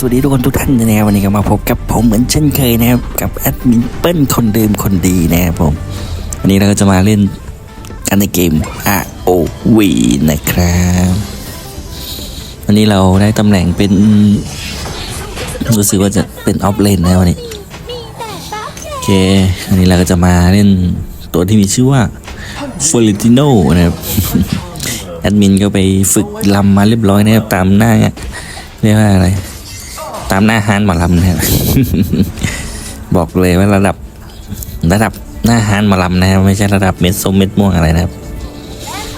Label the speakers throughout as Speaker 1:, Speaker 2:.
Speaker 1: สวัสดีทุกคนทุกท่านนะครับวันนี้ก็มาพบกับผมเหมือนเช่นเคยนะครับกับแอดมินเปิ้ลคนเดิมคนดีนะครับผมวันนี้เราก็จะมาเล่นกันในเกม ROV นะครับวันนี้เราได้ตำแหน่งเป็นรู้สึกว่าจะเป็นออฟเลนนะวันนี้โอเควันนี้เราก็จะมาเล่นตัวที่มีชื่อว่า f o r ติโนนะครับแอดมินก็ไปฝึกลำมาเรียบร้อยนะครับตามหน้าเรียกว่าอะไร ตามหน้าฮานหมอลำนะครับบอกเลยว่าระดับ ระดับหน้าฮานหมอลำนะครับไม่ใช่ระดับเม็ดส้มเม็ดม่วงอะไรนะครับ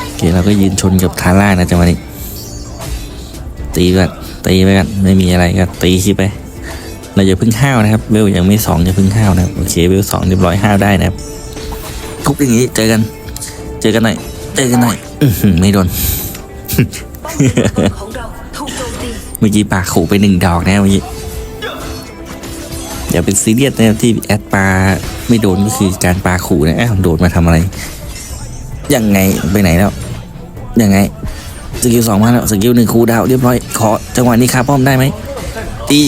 Speaker 1: โอเคเราก็ยืนชนกับทาร่านะจังหวะนี้ตีกันตีไปกันไม่มีอะไรก็ตีขี้ไป เราอย่าเพึ่งห้าวนะครับเวลยังไม่สองอย่าเพึ่งห้าวนะครับโอเคเวลสองเรียบร้อยห้าวได้นะครับทุบอย่างนี้เจอกัน เจอกันหน่อยเจอกันหน่อยอื้อหือไม่โดน
Speaker 2: ของ เราถูกโจมตี
Speaker 1: เมื่อกี้ปาขู่ไปหนึ่งดอกนะเมื่อกี้อย่าเป็นซีเรียสนะครับที่แอดปลาไม่โดนก็คือการปาขู่นะอ้าวโดนมาทำอะไร ยังไงไปไหนแล้ว ยังไงสกิลสองมาแล้วสกิลหนึ่งคูลดาวน์เรียบร้อยขอจังหวะนี้คาป้อมได้ไหมตี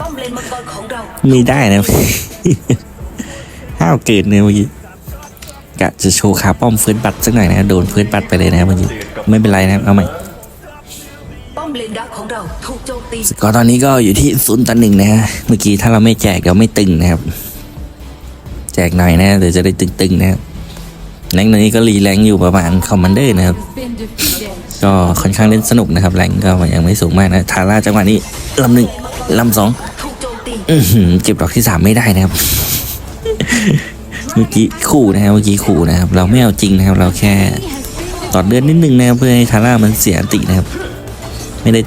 Speaker 2: ป้อมเลนมังกรของเรา
Speaker 1: ไม่ได้นะห้าวเกิดเนี่ยเมื่อกี้ กะจะโชว์คาป้อมเฟิร์สบัตสักหน่อยนะโดนเฟิร์สบัตไปเลยนะเมื่อกี้ไม่เป็นไรนะครับเอาใหม่
Speaker 2: ป้อมเลนดักของเราถูกโจมตี
Speaker 1: สกอร์ตอนนี้ก็อยู่ที่ศูนย์ต่อหนึ่งนะฮะเมื่อกี้ถ้าเราไม่แจกเราไม่ตึงนะครับ แจกหน่อยนะเดี๋ยวจะได้ตึงๆนะครับแรงค์ตอนนี้ก็รีแรงค์อยู่ประมาณคอมมานเดอร์นะครับ ก็ค่อนข้างเล่นสนุกนะครับแรงค์ก็ยังไม่สูงมากนะทาร่าจังหวะนี้ลำหนึ่งลำสอง
Speaker 2: ถูกโจมตี
Speaker 1: อื้อหือเก็บดอกที่สามไม่ได้นะครับ เมื่อกี้ขู่นะครับเมื่อกี้ขู่นะครับ เราไม่เอาจริงนะครับ เราแค่ตอดเลือดนิดนึงนะครับเพื่อให้ทาร่ามันเสียอันตินะครับ ไม่ได้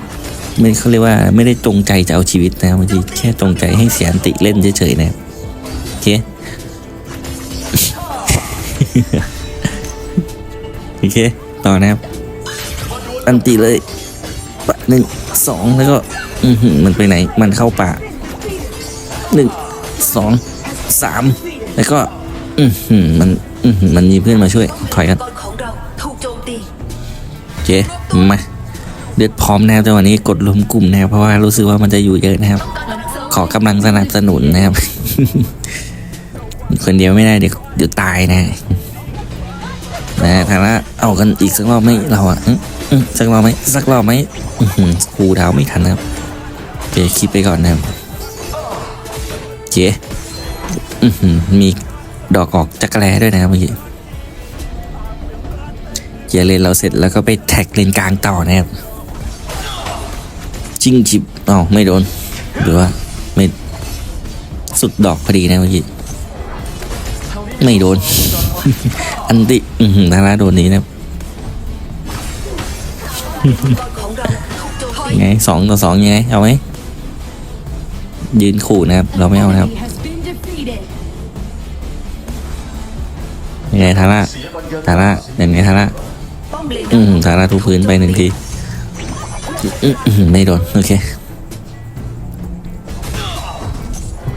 Speaker 1: ไม่เขาเรียกว่าไม่ได้จงใจจะเอาชีวิตนะครับบางทีแค่จงใจให้เสียอันติเล่นเฉยๆนะครับโอเคโอเคต่อนะครับ อันติเลยปะหนึ่งสองแล้วก็ อืมันไปไหน มันเข้าป่าหนึ่งสองสามแล้วก็ อือหือมันอือหือมันมีเพื่อนมาช่วย ถอยกัน
Speaker 2: มังกรของเราถูกโจมตี
Speaker 1: โอเคมาเดือดพร้อมนะครับแต่วันนี้กดรวมกลุ่มนะครับเพราะว่ารู้สึกว่ามันจะอยู่เยอะนะครับ ขอกำลังสนับสนุนนะครับ คนเดียวไม่ได้เดี๋ยวเดี๋ยวตายนะนะถ้าว่าเอากันอีกสักรอบไหมเราอะอื้ออื้อสักรอบไหมสักรอบไหมอื้อหือครูดาวไม่ทันนะครับโอเคคิดไปก่อนนะครับโอเคอื้อหือมี ดอกออกจักรแลด้วยนะครับเมื่อกี้เกียร์เลนเราเสร็จแล้วก็ไปแท็กเลนกลางต่อนะครับจิ้งจิบอ๋อไม่โดนหรือว่าไม่สุดดอกพอดีนะเมื่อกี้ไม่โดน อันติอือหือทาร่าโดนนี้นะยังไงสองต่อสองยังไงเอาไหมยืนขู่นะครับ เราไม่เอานะครับ ยังไงทาร่าทาร่ายังไงทาร่า
Speaker 2: อืม
Speaker 1: ทาร่าทุพื้นไปหนึ่งทีอื้อหือไม่โดน โอเค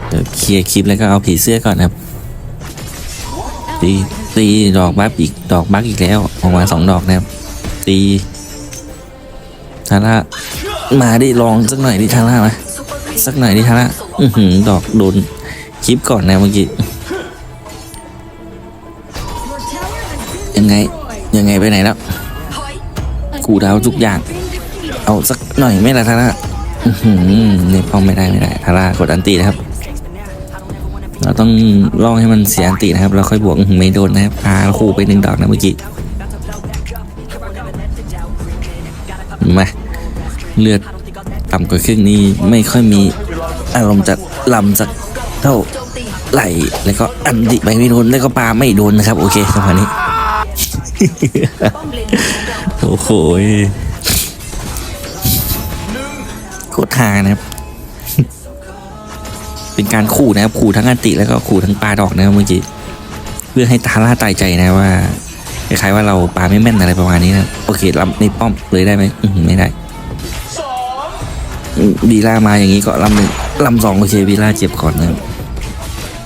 Speaker 1: เดี๋ยวเคลียร์คลิปแล้วก็เอาผีเสื้อก่อนนะครับตีตีดอกบัฟอีกดอกบัฟอีกแล้วออกมาสองดอกนะครับ ตีทาร่ามาดิลองสักหน่อยดิทาร่ามาสักหน่อยดิทาร่าอือหือดอกโดนคลิปก่อนนะเมื่อกี้ ยังไง ยังไงไปไหนแล้ว กูดาวทุกอย่าง เอาสักหน่อยไม่ละทาร่าอือหือเนี่ยป้องไม่ได้ไม่ได้ทาร่ากดอันตีนะครับ เราต้องล่อให้มันเสียอันตินะครับแล้วค่อยบวกไม่โดนนะครับพาคู่ไปหนึ่งดอกนะเมื่อกี้ มา เลือดต่ำกว่าครึ่งนี้ไม่ค่อยมีอารมณ์จะลำสักเท่าไหลแล้วก็อันติไปไม่โดนแล้วก็ปลาไม่โดนนะครับ โอเคจังหวะนี้ โอ้โหคตรฮานะครับ เป็นการขู่นะครับขู่ทั้งอันติแล้วก็ขู่ทั้งปลาดอกนะครับเมื่อกี้เพื่อให้ทาร่าตายใจนะว่าคล้ายๆว่าเราปลาไม่แม่นอะไรประมาณนี้นะโอเคลำในป้อมเลยได้ไหมไม่ได้อืมวีล่ามาอย่างนี้ก็ลำหนึ่งลำสองโอเควีล่าเจ็บก่อนนะครับ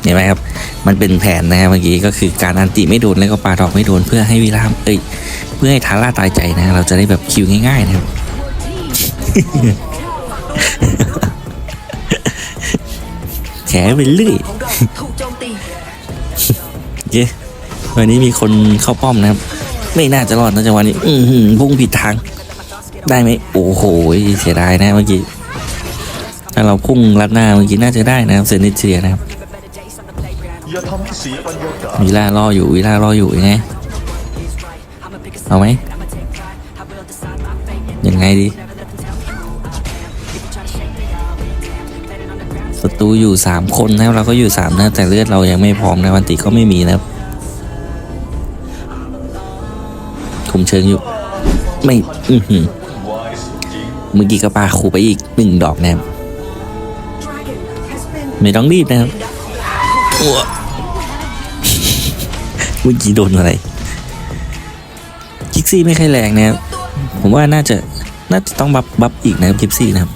Speaker 1: เห็นไหมครับ มันเป็นแผนนะครับเมื่อกี้ก็คือการอันติไม่โดนแล้วก็ปลาดอกไม่โดนเพื่อให้วีล่าเอ้ยเพื่อให้ทาร่าตายใจนะ เราจะได้แบบคิวง่าย ๆ นะครับแขไปเรื่อย
Speaker 2: ของเราถูกโจมตี
Speaker 1: เย้วันนี้มีคนเข้าป้อมนะครับ ไม่น่าจะรอดนะจังหวะนี้ อือหือพุ่งผิดทาง ได้ไหมโอ้โหเสียดายนะเมื่อกี้ถ้าเราพุ่งลัดหน้าเมื่อกี้น่าจะได้นะครับเซนิเซียนะครับ
Speaker 3: อย่าทำให้เสียบรรยากาศ
Speaker 1: วิล่ารออยู่วิล่ารออยู่ยังไงเอาไหมยังไงดีศัตรูอยู่สามคนนะครับเราก็อยู่สามนะแต่เลือดเรายังไม่พร้อมนะวันติก็ไม่มีนะครับคุมเชิงอยู่ ไม่อือหือเมื่อกี้ก็ปาขู่ไปอีกหนึ่งดอกนะครับไม่ต้องรีบนะครับ วเมื่อกี้โดนอะไรคิกซี่ไม่ค่อยแรงนะครับผมว่าน่าจะน่าจะต้องบัฟบัฟอีกนะครับคิกซี่นะครับ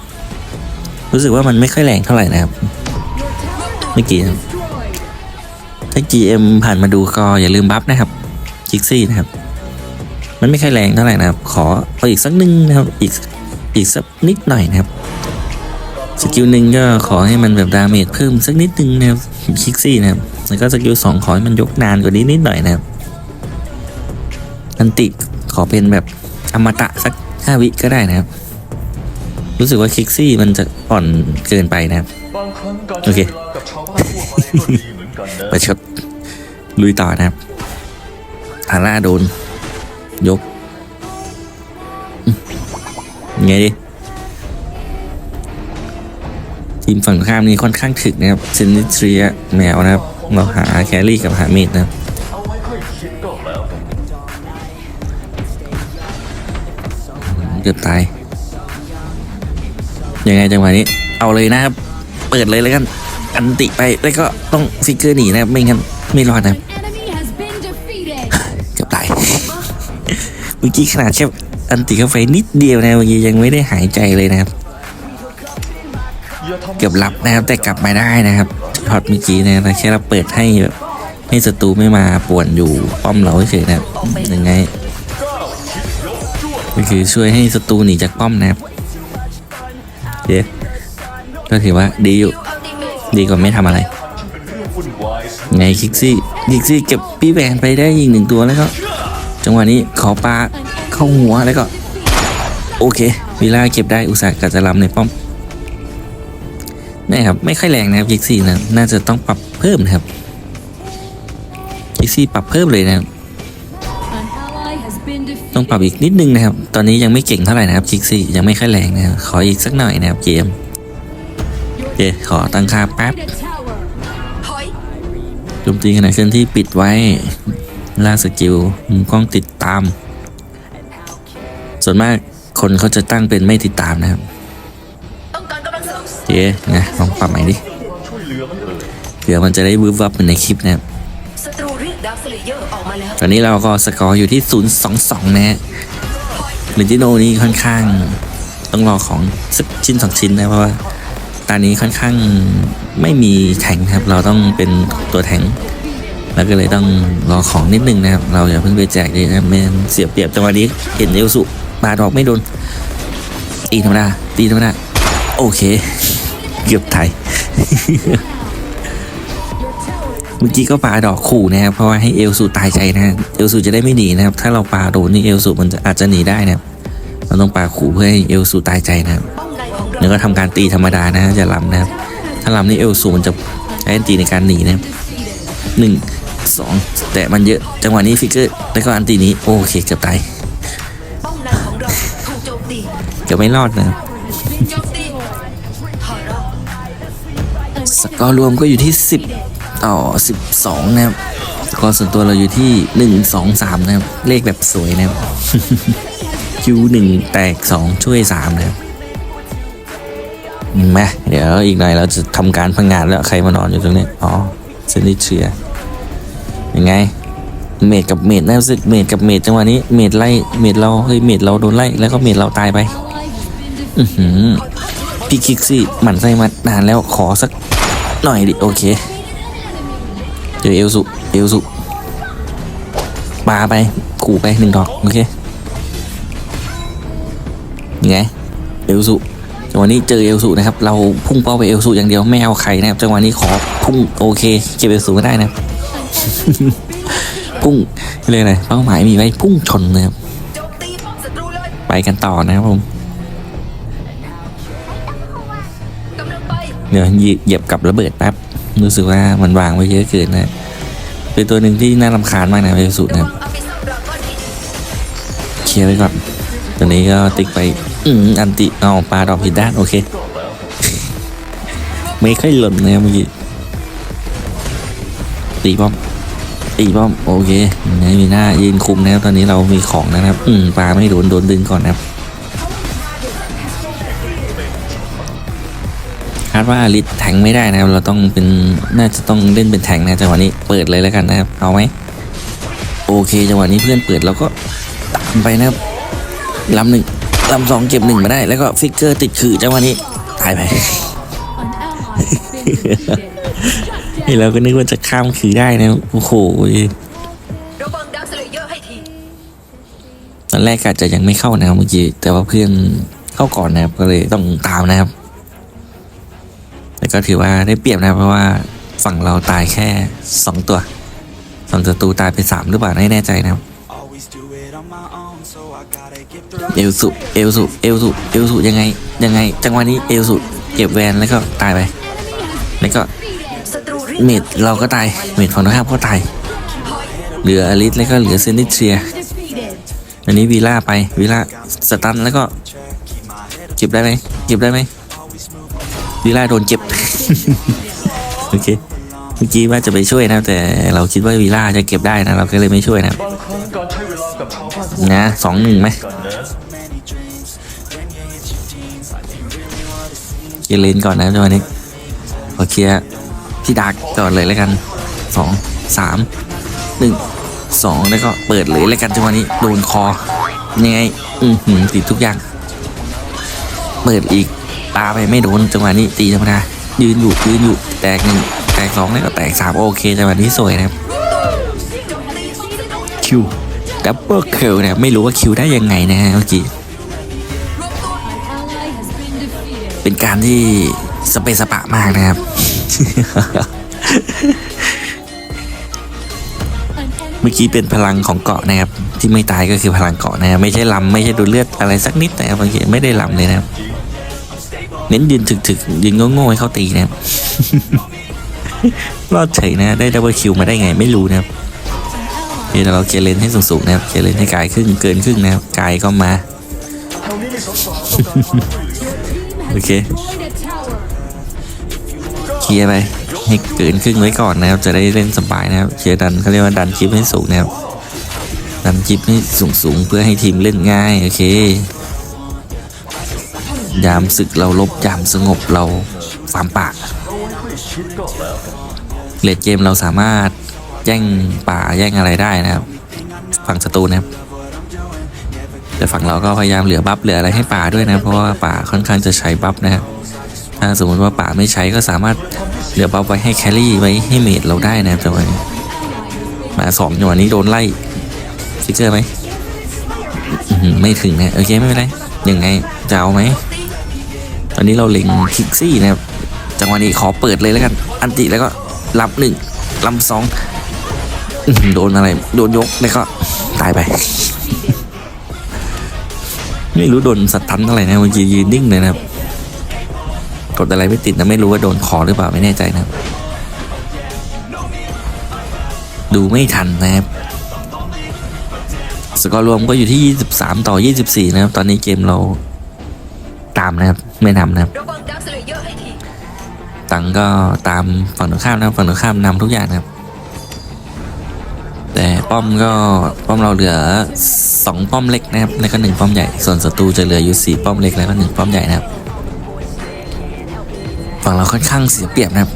Speaker 1: รู้สึกว่ามันไม่ค่อยแรงเท่าไหร่นะครับเมื่อกี้นะครับถ้า GM ผ่านมาดูก็อย่าลืมบัฟนะครับคิกซี่นะครับ มันไม่ค่อยแรงเท่าไหร่นะครับ ขอเอาอีกสักนึงนะครับอีกอีกสักนิดหน่อยนะครับสกิลหนึ่งก็ขอให้มันแบบดาเมจเพิ่มสักนิดนึงนะครับคิกซี่นะครับ แล้วก็สกิลสองขอให้มันยกนานกว่านี้นิดหน่อยนะครับอันติขอเป็นแบบอมตะสักห้าวิก็ได้นะครับ รู้สึกว่าคิกซี่มันจะอ่อนเกินไปนะครับ
Speaker 3: บางครั้งการ
Speaker 1: โอ
Speaker 3: ใช้
Speaker 1: เค
Speaker 3: เวลากับชาวบ้านทั่วไปก็ดีเหมือนกันนะ
Speaker 1: ประชดลุยต่อนะครับทาร่าโดน ยกอืมไงดิทีมฝั่งตรงข้ามนี่ค่อนข้างถึกนะครับเซนิทรียแมวนะครับ เราหาแครี่กับหาเมดนะ
Speaker 3: เอาไว้ค่อยคิดก็แล้วกัน
Speaker 1: เกือบตาย ยังไงจังหวะนี้ เอาเลยนะครับ เปิดเลยแล้วกัน อันติไปแล้วก็ต้องฟิกเกอร์หนีนะครับ ไม่งั้นไม่รอดนะครับเกือบตาย เมื่อกี้ขนาดแค่อันติเข้าไปนิดเดียวนะเมื่อกี้ยังไม่ได้หายใจเลยนะครับ เกือบหลับนะครับแต่กลับมาได้นะครับ ช็อตเมื่อกี้นะแต่แค่เราเปิดให้แบบให้ศัตรูไม่มาป่วนอยู่ป้อมเราเฉยๆนะครับยังไงก็คือช่วยให้ศัตรูหนีจากป้อมนะครับเยวก็ถือว่าดีอยู่ ดีกว่าไม่ทำอะไร
Speaker 3: เป็นเรื่องวุ่นวายสิ
Speaker 1: ไงคิกซี่คิกซี่เก็บพี่แบนไปได้อีกหนึ่งตัวแล้วก็จังหวะนี้ขอปลาเข้าหัวแล้วก็ โอเควิล่าเก็บได้อุตส่าห์กัดจะลำในป้อม นี่ครับไม่ค่อยแรงนะครับคิกซี่นะน่าจะต้องปรับเพิ่มนะครับคิกซี่ปรับเพิ่มเลยนะครับ
Speaker 4: an ally has been
Speaker 1: ต้อง
Speaker 4: defeated
Speaker 1: ปรับอีกนิดนึงนะครับ ตอนนี้ยังไม่เก่งเท่าไหร่นะครับคิกซี่ยังไม่ค่อยแรงนะครับขออีกสักหน่อยนะครับเกมโอเคขอตั้งค่าแป๊บ
Speaker 4: a tower
Speaker 2: ถอย
Speaker 1: โจมตีขณะเคลื่อนที่ปิดไว้ล่าสกิลมุมกล้องติดตาม ส่วนมากคนเขาจะตั้งเป็นไม่ติดตามนะครับ
Speaker 2: เสริม
Speaker 1: เจ๊ไงลองปรับใหม่ดิ
Speaker 3: ช่วยเหลือมันเอ่ย
Speaker 1: เผื่อมันจะได้วืบวับเหมือนในคลิปนะครับ
Speaker 2: ศัตรูเรียกดาร์คสเลเยอร์ออกมาแล้ว
Speaker 1: ตอนนี้เราก็สกอร์อยู่ที่ 022 นะฮะเลนจิโนนี่ค่อนข้าง ต้องรอของสักชิ้นสองชิ้นนะเพราะว่าตอนนี้ค่อนข้างไม่มีแทงครับ เราต้องเป็นตัวแทงแล้วก็เลยต้องรอของนิดนึงนะครับ เราอย่าเพิ่งไปแจกเลยนะไม่งั้นเสียเปรียบจังหวะนี้เห็นเอลสุปาดอกไม่โดนตีธรรมดาตีธรรมดา โอเค เกือบไทย เมื่อกี้ก็ปาดอกขู่นะครับ เพราะว่าให้เอลสูตายใจนะเอลสูจะได้ไม่หนีนะครับ ถ้าเราปาโดนนี่เอลสูมันจะอาจจะหนีได้นะครับ เราต้องปาขู่เพื่อให้เอลสูตายใจนะครับ
Speaker 2: ป้อมในของเรา
Speaker 1: แล้วก็ทำการตีธรรมดานะอย่าลำนะครับ ถ้าลำนี่เอลสูมันจะใช้ตีในการหนีนะครับหนึ่งสองแต่มันเยอะจังหวะนี้ฟิกเกอร์แล้วก็อันตีนี้โอเคเกือบตาย
Speaker 2: จมตี
Speaker 1: เกือบไม่รอดนะ สกอร์รวมก็อยู่ที่ 10 ต่อ 12 นะครับสกอร์ส่วนตัวเราอยู่ที่ 1 2 3 นะครับ เลขแบบสวยนะครับคิว1แตก 2 ช่วย 3 นะครับมาเดี๋ยวอีกหน่อยเราจะทำการพังงานแล้วใครมานอนอยู่ตรงนี้ อ๋อเซนิเชียยังไง เมดกับเมดนะรู้สึกเมดกับเมดจังหวะนี้ เมดไล่ เมดเรา เฮ้ย เมดเราโดนไล่ แล้วก็เมดเราตายไป อือหือพี่คิกซี่หมั่นไส้มานานแล้วขอสัก หน่อยดิโอเคเจอเอลสุเอลสุปาไปขู่ไปหนึ่งดอกโอเคยังไงเอลสุจังหวะนี้เจอเอลสุนะครับเราพุ่งเป้าไปเอลสุอย่างเดียวไม่เอาใครนะครับจังหวะนี้ขอพุ่งโอเคเก็บเอลสุไม่ได้นะพุ่งเรียกอะเป้าหมายมีไว้พุ่งชนนะครับไปกันต่อนะครับผม เดี๋ยวเหยียบกับระเบิดแป๊บรู้สึกว่ามันวางไว้เยอะเกินนะเป็นตัวหนึ่งที่น่ารำคาญมากนะเอลสุ
Speaker 2: ระ
Speaker 1: นะครับ
Speaker 2: เค
Speaker 1: ลียร์ไว้ก่อนตัวนี้ก็ติ๊กไปอืมอันติเอาปลาดอกผิดด้านโอเค ไม่ค่อยหล่นนะเมื่อกี้ตีป้อมตีป้อมโอเคนี่มีหน้ายืนคุมนะครับตอนนี้เรามีของนะครับ อืมปลาไม่โดนโดนดึงก่อนนะครับาดว่าลิทแทงไม่ได้นะครับ เราต้องเป็นน่าจะต้องเล่นเป็นแทงนะจังหวะนี้เปิดเลยแล้วกันนะครับ เอาไหมโอเคจังหวะนี้เพื่อนเปิดเราก็ตามไปนะครับลำหนึ่งลำสองเก็บหนึ่งมาได้ แล้วก็ฟิกเกอร์ติดขื่อจังหวะนี้ตายไป
Speaker 4: An ally has been defeated.
Speaker 1: นี่เราก็นึกว่าจะข้ามขื่อได้นะโอ้โห
Speaker 2: ระวังดักสเลเยอร์ให้ที
Speaker 1: ตอนแรกอาจจะยังไม่เข้านะครับเมื่อกี้แต่ว่าเพื่อนเข้าก่อนนะครับก็เลยต้องตามนะครับ แต่ก็ถือว่าได้เปรียบนะครับเพราะว่าฝั่งเราตายแค่สองตัวฝั่งศัตรูตายไปสามหรือเปล่าไม่แน่ใจนะครับ
Speaker 5: Always do it on my own, so I gotta get through.
Speaker 1: เอลสุเอลสุเอลสุเอลสุยังไงยังไง จังหวะนี้เอลสุเก็บแวนแล้วก็ตายไป แล้วก็
Speaker 2: ศัตรูรีบ
Speaker 1: เมดเราก็ตายเมดฝั่งตรงข้ามก็ตาย เหลืออลิสแล้วก็เหลือเซนิเทรีย
Speaker 4: Defeated.
Speaker 1: อันนี้วีล่าไปวีล่าสตันแล้วก็เก็บได้ไหมเก็บได้ไหม วีล่าโดนเก็บ โอเค เมื่อกี้ว่าจะไปช่วยนะ แต่เราคิดว่าวีล่าจะเก็บได้นะ เราก็เลยไม่ช่วยนะ
Speaker 3: นะ
Speaker 1: สองหนึ่งไหมเคลียร์เลนก่อนนะจังหวะนี้ขอเคลียร์พี่ดากก่อนเลยแล้วกันสองสามหนึ่งสองแล้วก็เปิดเลยแล้วกันจังหวะนี้โดนคอยังไง อือหือติดทุกอย่าง เปิดอีก ปาไปไม่โดนจังหวะนี้ตีธรรมดายืนอยู่ยืนอยู่แตกหนึ่งแตกสองแล้วก็แตกสามโอเคจังหวะนี้สวยนะครับคิวดับเบิลคิวนะครับไม่รู้ว่าคิวได้ยังไงนะฮะเมื่อกี้เป็นการที่สเปซสปะมากนะครับ เมื่อกี้เป็นพลังของเกาะนะครับ ที่ไม่ตายก็คือพลังเกาะนะไม่ใช่ลำไม่ใช่ดูดเลือดอะไรสักนิดนะครับเมื่อกี้ไม่ได้ลำเลยนะครับ เน้นยืนถึกๆยืนโง่ๆให้เขาตีนะครับรอดเฉยนะได้ดับเบิลคิวมาได้ไงไม่รู้นะครับเดี๋ยวเราเคลียร์เลนให้สูงๆนะครับเคลียร์เลนให้กายครึ่งเกินครึ่งนะครับกายก็มาโอเคเคลียร์ไปให้เกินครึ่งไว้ก่อนนะครับ จะได้เล่นสบายนะครับเคลียร์ดันเขาเรียกว่าดันคลิปให้สูงนะครับดันคลิปให้สูงๆเพื่อให้ทีมเล่นง่ายโอเค ยามศึกเราลบยามสงบเราฟาร์มป่า
Speaker 3: ก็แล้วกัน
Speaker 1: เลดเกมเราสามารถแย่งป่าแย่งอะไรได้นะครับ ฝั่งศัตรูนะครับแต่ฝั่งเราก็พยายามเหลือบัฟเหลืออะไรให้ป่าด้วยนะเพราะว่าป่าค่อนข้างจะใช้บัฟนะครับถ้าสมมติว่าป่าไม่ใช้ก็สามารถเหลือบัฟไว้ให้แครี่ไว้ให้เมดเราได้นะครับจังหวะนี้มาสองจังหวะนี้โดนไล่ฟิกเกอร์ไหมไม่ถึงนะโอเคไม่เป็นไรยังไงจะเอาไหม อนนี้เราเล็งคิกซี่นะครับ จังหวะนี้ขอเปิดเลยแล้วกัน อันติแล้วก็รับหนึ่งลำสองโดนอะไร โดนยกแล้วก็ตายไป ไม่รู้โดนสัตว์ทันอะไรนะเมื่อกี้ยืนนิ่งเลยนะครับ กดอะไรไม่ติดนะไม่รู้ว่าโดนคอหรือเปล่าไม่แน่ใจนะครับ ดูไม่ทันนะครับสกอร์รวมก็อยู่ที่ 23 ต่อ 24 นะครับ ตอนนี้เกมเรา ตามนะครับไม่นำนะครับ ตังก็ตามฝั่งตรงข้ามนะครับฝั่งตรงข้ามนำทุกอย่างนะครับ แต่ป้อมก็ป้อมเราเหลือสองป้อมเล็กนะครับแล้วก็หนึ่งป้อมใหญ่ส่วนศัตรูจะเหลืออยู่สี่ป้อมเล็กแล้วก็หนึ่งป้อมใหญ่นะครับฝั่งเราค่อนข้างเสียเปรียบนะครับ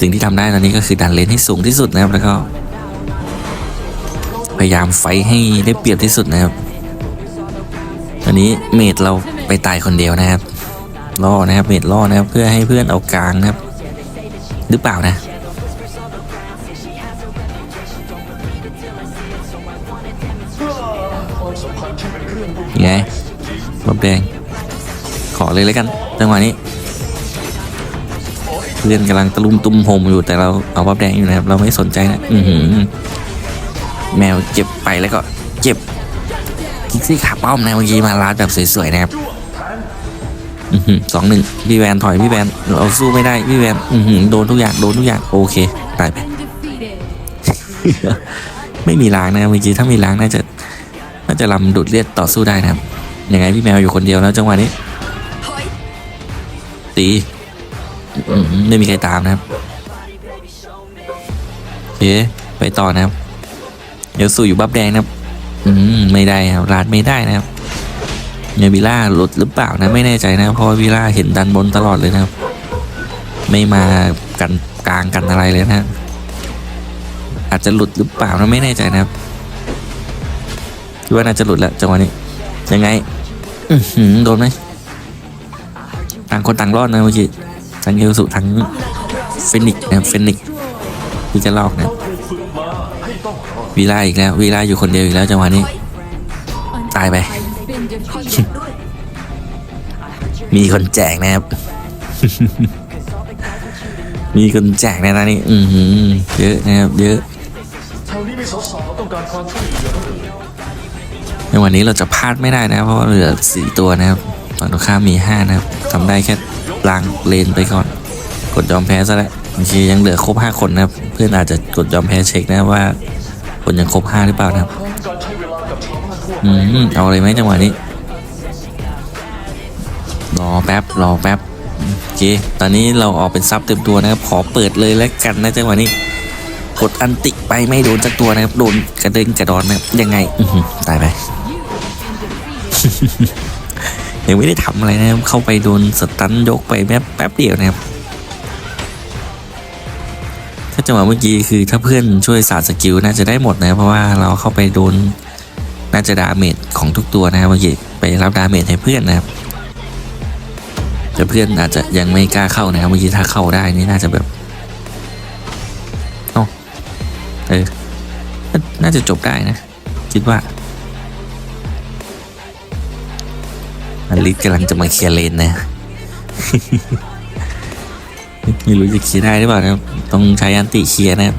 Speaker 1: สิ่งที่ทำได้ตอนนี้ก็คือดันเลนให้สูงที่สุดนะครับแล้วก็ พยายามไฟให้ได้เปรียบที่สุดนะครับ ตอนนี้เมดเรา ไปตายคนเดียวนะครับล่อนะครับเมดล่อนะครับเพื่อให้เพื่อนเอากลางนะครับ หรือเปล่านะยังไงบับแดงขอเลยแล้วกันจังหวะนี้ เพื่อนกำลังตะลุมตุ้มโฮมอยู่แต่เราเอาบับแดงอยู่นะครับ เราไม่สนใจนะอือหือแมวเจ็บไปแล้วก็เจ็บคิกซี่ขาป้อมนะเมื่อกี้มาลาดแบบสวยๆนะครับ สองหนึ่งพี่แวนถอยพี่แวนเราสู้ไม่ได้พี่แวนอือหือโดนทุกอย่างโดนทุกอย่างโอเคตายไป
Speaker 4: defeated.
Speaker 1: ไม่มีล้างนะครับเมื่อกี้ถ้ามีล้างน่าจะน่าจะลำดูดเลือดต่อสู้ได้นะครับยังไงพี่แมวอยู่คนเดียวแล้วจังหวะนี้
Speaker 2: ถอย
Speaker 1: ตีอืมไม่มีใครตามนะครับโอเคไปต่อนะครับเดี๋ยวสู่อยู่บับแดงนะครับ อืมไม่ได้ครับลาดไม่ได้นะครับ เนวิล่าหลุดหรือเปล่านะไม่แน่ใจนะเพราะวิล่าเห็นดันบนตลอดเลยนะครับ ไม่มากันกลางกันอะไรเลยนะอาจจะหลุดหรือเปล่านะไม่แน่ใจนะครับคิดว่าน่าจะหลุดแล้วจังหวะนี้ ยังไงโดนไหมต่างคนต่างรอดนะเมื่อกี้ทั้งเอลสุทั้งเฟนิกซ์นะเฟนิกซ์ที่จะลอกนะวีล่าอีกแล้ววีล่าอยู่คนเดียวอีกแล้วจังหวะนี้ ตายไป มีคนแจกนะครับ มีคนแจกในะนะนี่ อือหือเยอะนะครับ เยอะในวันนี้เราจะพลาดไม่ได้นะ เพราะว่าเหลือสี่ตัวนะครับฝั่งตรงข้ามมีห้านะครับทำได้แค่ล้างเลนไปก่อน กดยอมแพ้ซะแล้วบางทียังเหลือครบห้าคนนะครับ เพื่อนอาจจะกดยอมแพ้เช็คนะว่าคนยังครบห้าหรือเปล่านะครับ อืมเอาเลยไหมจังหวะนี้ รอแป๊บรอแป๊บโอเค ตอนนี้เราออกเป็นซับเต็มตัวนะครับ ขอเปิดเลยแล้วกันนะจังหวะนี้ กดอันติไปไม่โดนสักตัวนะครับ โดนกระเด็นกระดอนนะครับยังไงตายไปยังไม่ได้ทำอะไรนะครับ เข้าไปโดนสตันยกไปแป๊บแป๊บเดียวนะครับถ้าจังหวะเมื่อกี้คือถ้าเพื่อนช่วยสาดสกิลน่าจะได้หมดนะเพราะว่าเราเข้าไปโดน น่าจะดาเมจของทุกตัวนะครับเมื่อกี้ไปรับดาเมจให้เพื่อนนะครับแต่เพื่อนอาจจะยังไม่กล้าเข้านะครับเมื่อกี้ถ้าเข้าได้นี่น่าจะแบบเอ้าเออน่าจะจบได้นะ คิดว่าอลิสกำลังจะมาเคลียร์เลนนะไม่รู้จะเคลียร์ได้หรือเปล่านะต้องใช้อันติเคลียร์นะครับ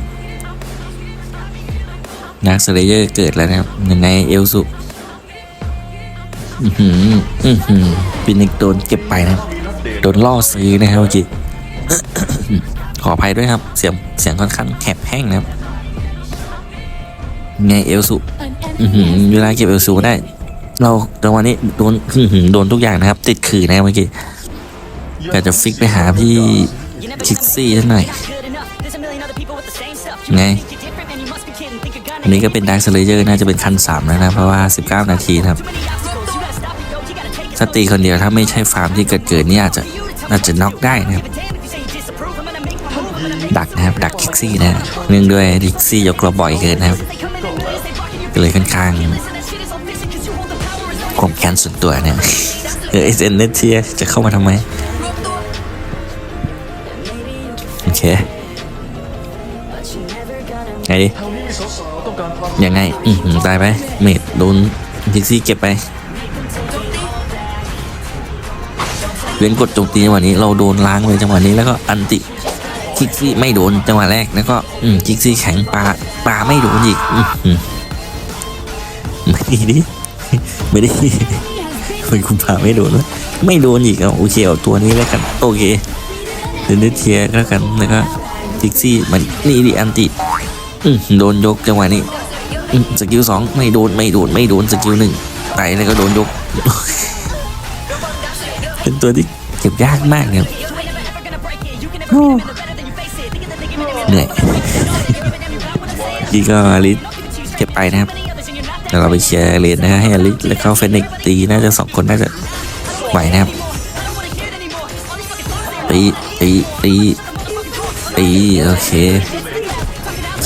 Speaker 1: นักสเลเยอร์เกิดแล้วนะครับยังไงเอลสุอือหืออือหือปินิกโดนเก็บไปนะครับโดนล่อซื้อนะครับเมื่อกี้ขออภัยด้วยครับ เสียงเสียงค่อนข้างแหบแห้งนะครับ ไงเอลสุ
Speaker 4: An
Speaker 1: อือหือ
Speaker 4: enemy has
Speaker 1: เวลาเก็บเอลซูได้ เราจังหวะนี้โดนอื้อหือโดนทุกอย่างนะครับ ติดขื่อนะเมื่อกี้แต่จะฟิกไปหาพี่คิกซี่สักหน่อยไง อันนี้ก็เป็นดักสเลเยอร์น่าจะเป็นคันสามแล้วนะ เพราะว่า 19 นาทีครับถ้าตีคนเดียวถ้าไม่ใช่ฟาร์มที่เกิดเกิดนี่อาจจะอาจะน็อกได้นะครับ ดักนะครับ ดักคิกซี่นะเนื่องด้วยคิกซี่ยกระบ่อยเกินนะครับก็เลยค่อนข้างความแค้นส่วนตัวเนี่ยเออเอเซนเนเทียจะเข้ามาทำไม โอเคไงดิ ยังไง อืตายไป เมดโดนพิกซี่เก็บไปเว้นกดโจมตีจังหวะนี้เราโดนล้างเลยจังหวะนี้แล้วก็อันติคิกซี่ไม่โดนจังหวะแรกแล้วก็อืมคิกซี่แข็งปลาปลาไม่โดนอีกอื้อหือไม่ดีดิไม่ได้เป็นคุณปลาไม่โดนวไม่โดนอีกเอาโอเคเอาตัวนี้แล้วกันโอเคเดนเดเทียแล้วกันแล้วก็คิกซี่มันนี่ดิอันติ โดนยกจังหวะนี้อืมสกิลสองไม่โดนไม่โดนไม่โดนสกิลหนึ่งไปแล้วก็โดนยก เป็นตัวที่เก็บยากมากเนี่ยโอ้เหนื่อยดีก็อลิสเก็บไปนะครับเดี๋ยวเราไปเคลียร์เลนนะฮะให้อลิสแล้วก็เฟนิกซ์ตีน่าจะสองคนน่าจะไหวนะครับตีตีตีตีโอเค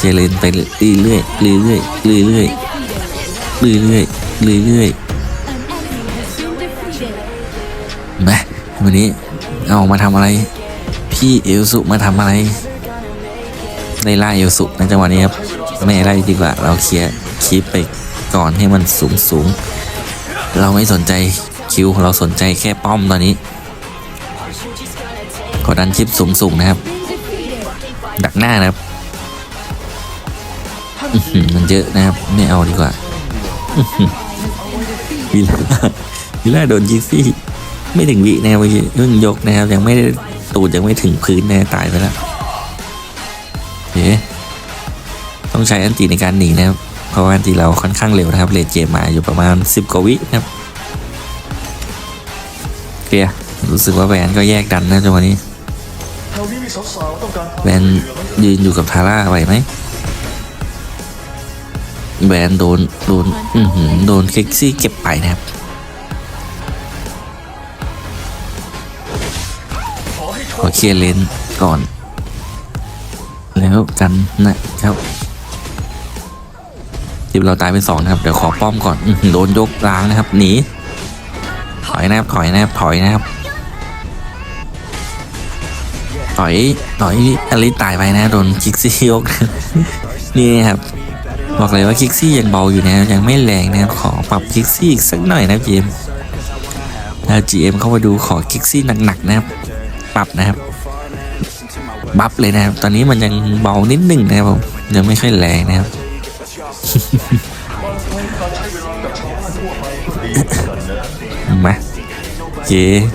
Speaker 1: เคเลนไปเรื่อยเรื่อยเรื่อยเรื่อยเรื่อยเรื่อยเรื่อยเรื่อยเรื่อยมาวันนี้เอามาทำอะไร พี่เอลสุมาทำอะไรไล่ล่าเอลสุในจังหวะนี้ครับไม่ไล่ดีกว่า เราเคลียร์คลิปไปก่อนให้มันสูงสูงเราไม่สนใจคิวเราสนใจแค่ป้อมตอนนี้กดดันคลิปสูงสูงนะครับ ดักหน้านะครับ มันเยอะนะครับ ไม่เอาดีกว่าวิลล่าวิลล่าโดนยิซี่ไม่ถึงวินะครับเมื่อกี้เพิ่งยกนะครับ ยังไม่ได้ตูดยังไม่ถึงพื้นนะตายไปแล้วเฮ้ต้องใช้อันตีในการหนีนะครับ เพราะว่าอันตีเราค่อนข้างเร็วนะครับเลทเจมมาอยู่ประมาณ 10กว่าวินะครับเคลียร์รู้สึกว่าแวนก็แยกดันนะจังหวะนี้
Speaker 3: แวน
Speaker 1: ยืนอยู่กับทาร่าไหวไหม แบนโดนโดนอืโดนคิกซี่เก็บไปนะครับ
Speaker 3: ขอ
Speaker 1: เคลียร์เลนก่อน แล้วกันนะครับทีมเราตายไปสองนะครับเดี๋ยวขอป้อมก่อนโดนยกล้างนะครับหนีถอยนะครับถอยนะครับถอยนะครับถอยถอยอลิสตายไปนะโดนคิกซี่ยกนี่ครับ บอกเลยว่าคิกซี่ยังเบาอยู่นะครับยังไม่แรงนะครับขอปรับคิกซี่อีกสักหน่อยนะครับจีเอ็มถ้าจีเอ็มเข้ามาดูขอคิกซี่หนักๆนะครับ ปรับนะครับ บัฟเลยนะครับ ตอนนี้มันยังเบานิดหนึ่งนะครับผมยังไม่ค่อยแรงนะครับมาเจ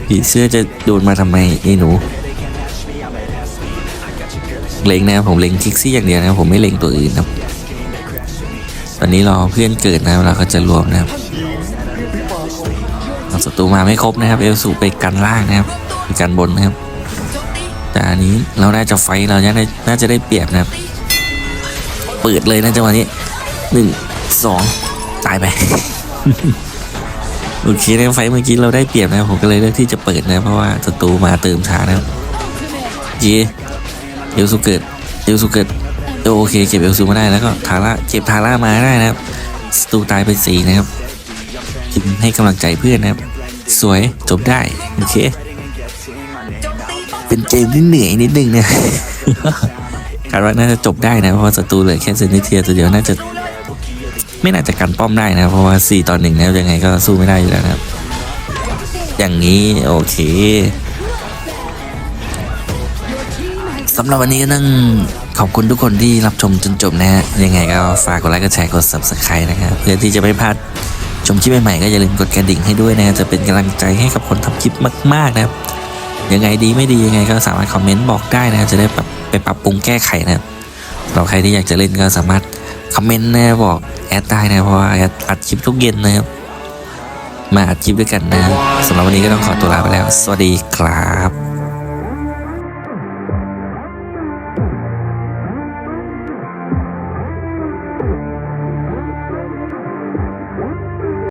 Speaker 1: ผีเสื้อจะโดนมาทำไมไอ้หนู เล็งนะครับผมเล็งคิกซี่อย่างเดียวนะครับผมไม่เล็งตัวอื่นนะครับ ตอนนี้รอเพื่อนเกิดนะครับเราก็จะรวมนะครับเอาศัตรูมาไม่ครบนะครับ เอลสูไปกันล่างนะครับไปกันบนนะครับ แต่อันนี้เราน่าจะไฟเราน่าน่าจะได้เปรียบนะครับ เปิดเลยนะจังหวะนี้หนึ่งสองตายไปโอเคในไฟเมื่อกี้เราได้เปรียบนะผมก็เลยเลือกที่จะเปิดนะเพราะว่าศัตรูมาเติมช้านะครับเจเอลซูเกิดเอลซูเกิด โอเคเก็บเอลซูมาได้แล้วก็ทาร่าเก็บทาร่ามาได้นะครับศัตรูตายไปสี่นะครับจึงให้กำลังใจเพื่อนนะครับ สวยจบได้โอเค เป็นเกมที่เหนื่อยนิดนึงเนี่ยคาดว่าน่าจะจบได้นะเพราะว่าศัตรูเหลือแค่เซนิเทียตัวเดียวน่าจะไม่น่าจะกันป้อมได้นะเพราะว่าสี่ต่อหนึ่งแล้วยังไงก็สู้ไม่ได้อยู่แล้วนะครับ อย่างนี้โอเคสำหรับวันนี้ก็ต้อง ขอบคุณทุกคนที่รับชมจนจบนะฮะ ยังไงก็ฝากกดไลค์กดแชร์กด subscribe นะครับเพื่อที่จะไม่พลาดชมคลิปใหม่ๆก็อย่าลืมกดกระดิ่งให้ด้วยนะจะเป็นกำลังใจให้กับคนทำคลิปมาก ๆนะครับยังไงดีไม่ดียังไงก็สามารถคอมเมนต์บอกได้นะครับจะได้ปรับไปปรับปรุงแก้ไขนะครับเราใครที่อยากจะเล่นก็สามารถคอมเมนต์นะบอกแอดได้นะเพราะว่าแอดอัดคลิปทุกเย็นนะครับมาอัดคลิปด้วยกันนะสำหรับวันนี้ก็ต้องขอตัวลาไปแล้ว สวัสดีครับ